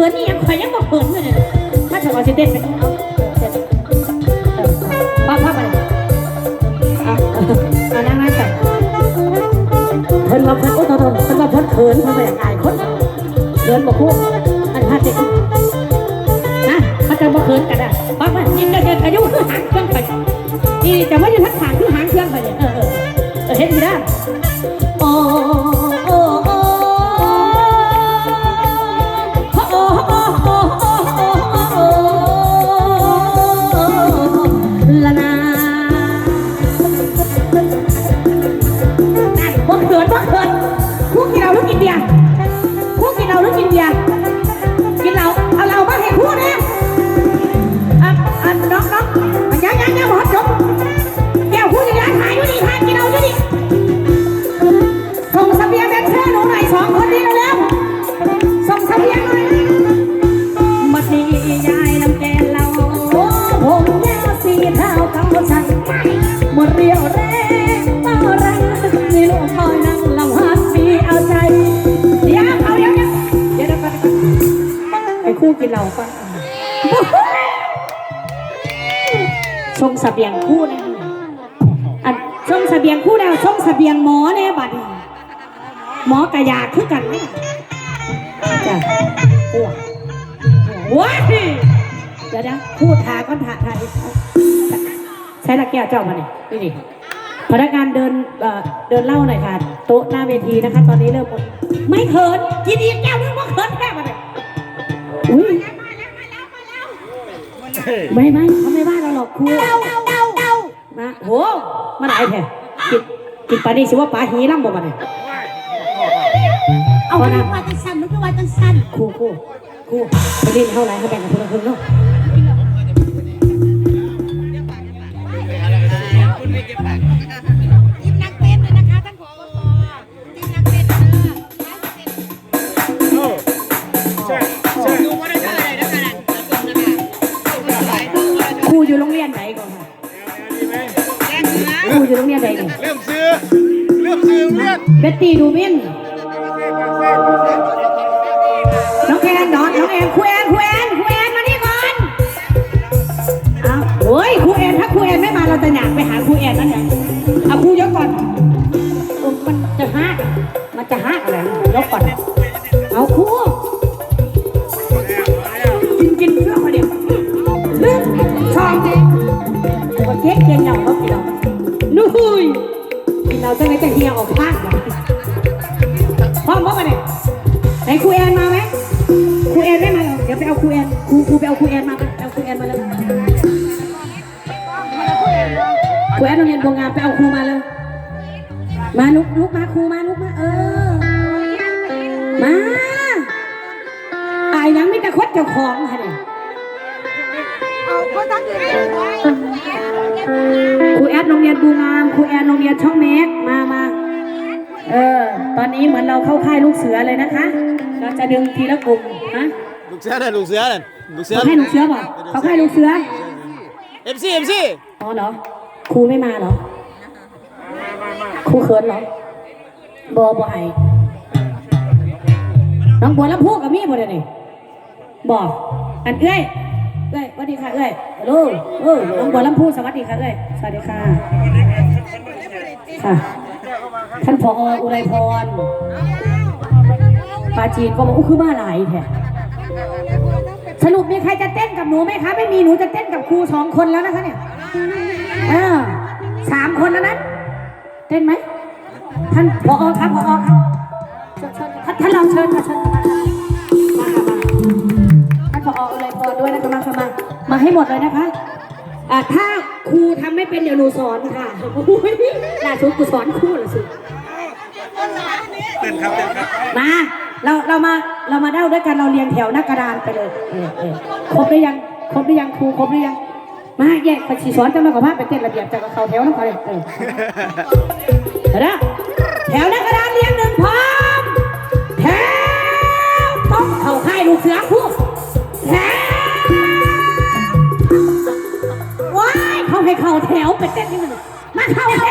ต้นไปเอาเต้นเออป้าป้าไปเอาเอานั่งนั่งกันเพิ่นว่าเพิ่นโอ้โทษโทษเพิ่นว่าเพิ่นเขินเพิ่นว่าอย่างอายคนเขินบอกพวกอันพาเด็กนะมันจะบ่เขินกันอะป้าป้ายิงกันเกันอายุคือหางเครื่องไปนี่แต่ว่าอยู่ทักทางคือหางเครื่องไปเนี่ยเออเออเห็นดีนะ คู่กินเหล้าก่อนชงเสบียงคู่นะอันชงเสบียงคู่แล้วชงเสบียงหมอเนี่ยบัดนี้หมอกระยาคือกันไหมจ้ะโอ้ว้ายเดี๋ยวเดี๋ยวพูดทาก่อนทาทาอีกใช้ละแก้วเจ้ามาเนี่ยนี่นี่พนักงานเดินเอ่อเดินเล่าหน่อยค่ะ โต๊ะหน้าเวทีนะคะ ตอนนี้เริ่มหมดไม่เขินกินอีกแก้วนึงว่าเขินแก้วมาเนี่ย อุ้ยไม่ไม่เขาไม่ว่าเราหรอกครูมาโหมาไหนแท้กินกินปลานี่สิว่าปลาหีร่ำบ่มาเนี่ยเอาไปว่าจังสั้นมันก็ว่าจังสั้นครูครูครูไปเล่นเท่าไรเขาแบ่งกันคนละครึ่งเนาะยิ้ม ครูอยู่โรงเรียนไหนเนี่ยเริ่มซื้อเริ่มซื้อเลือดเบตตี้ดูมินน้องแอนนอนน้องแอนครูแอนครูแอนครูแอนมานี่ จะไหนจะเฮียออกข้างเหรอพร้อมว่ามาเนี่ยไหนครูแอนมาไหมครูแอนไม่มาหรอกเดี๋ยวไปเอาครูแอนครูครูไปเอาครูแอนมาไปเอาครูแอนมาเลยครูแอนโรงเรียนบัวงามไปเอาครูมาเลยมาลุกลุกมาครูมาลุกมาเออ มาอายยังไม่ตะคดเจ้าของค่ะเนี่ยเอาคนตั้งอยู่เลยครูแอนโรงเรียนบัวงาม รูแอนโรงเรียนช่องแม็กมามาเออ ตอนนี้เหมือนเราเข้าค่ายลูกเสือเลยนะคะ เราจะดึงทีละกลุ่มฮะลูกเสือน่ะลูกเสือน่ะลูกเสือเขาให้ลูกเสือเปล่ะเขาให้ลูกเสือเอฟซีเอฟซีอ๋อเหรอ ครูไม่มาเหรอ ครูเขินเหรอบอบไอน้องบัวลำพูกับมี่บ่เดี๋ยวนี้บอกอันเอ้ยเอ้ยสวัสดีค่ะเอ้ยฮัลโหลเออน้องบัวลำพูสวัสดีค่ะเอ้ยสวัสดีค่ะ ค่ะ ท่านผออุไรพรปาจีนก็บอกอู้คือบ้าหลายแท้สรุปมีใครจะเต้นกับหนูไหมคะ ไม่มีหนูจะเต้นกับครูสองคนแล้วนะคะเนี่ยเออสามคนแล้วนั้น เต้นไหมท่านผอครับผอครับท่านท่านเราเชิญค่ะเชิญท่านผออะไรพรด้วยนะคะมาค่ะมามาให้หมดเลยนะคะ อ่าถ้าครูทำไม่เป็นเดี๋ยวหนูสอนค่ะโอ้ยล่าสุดครูสอนครูล่ะสุด เต้นครับเต้นครับมาเราเรามาเรามาเด้าด้วยกันเราเรียงแถวหน้ากระดานไปเลยเออเออครบหรือยังครบหรือยังครูครบหรือยังมาแยกไปสีสอนจำได้กับภาพไปเต้นระเบียบจากกับเขาแถวน้ำเขาเลยเออเดี๋ยวนะแถวหน้ากระดานเรียงหนึ่ง Oh,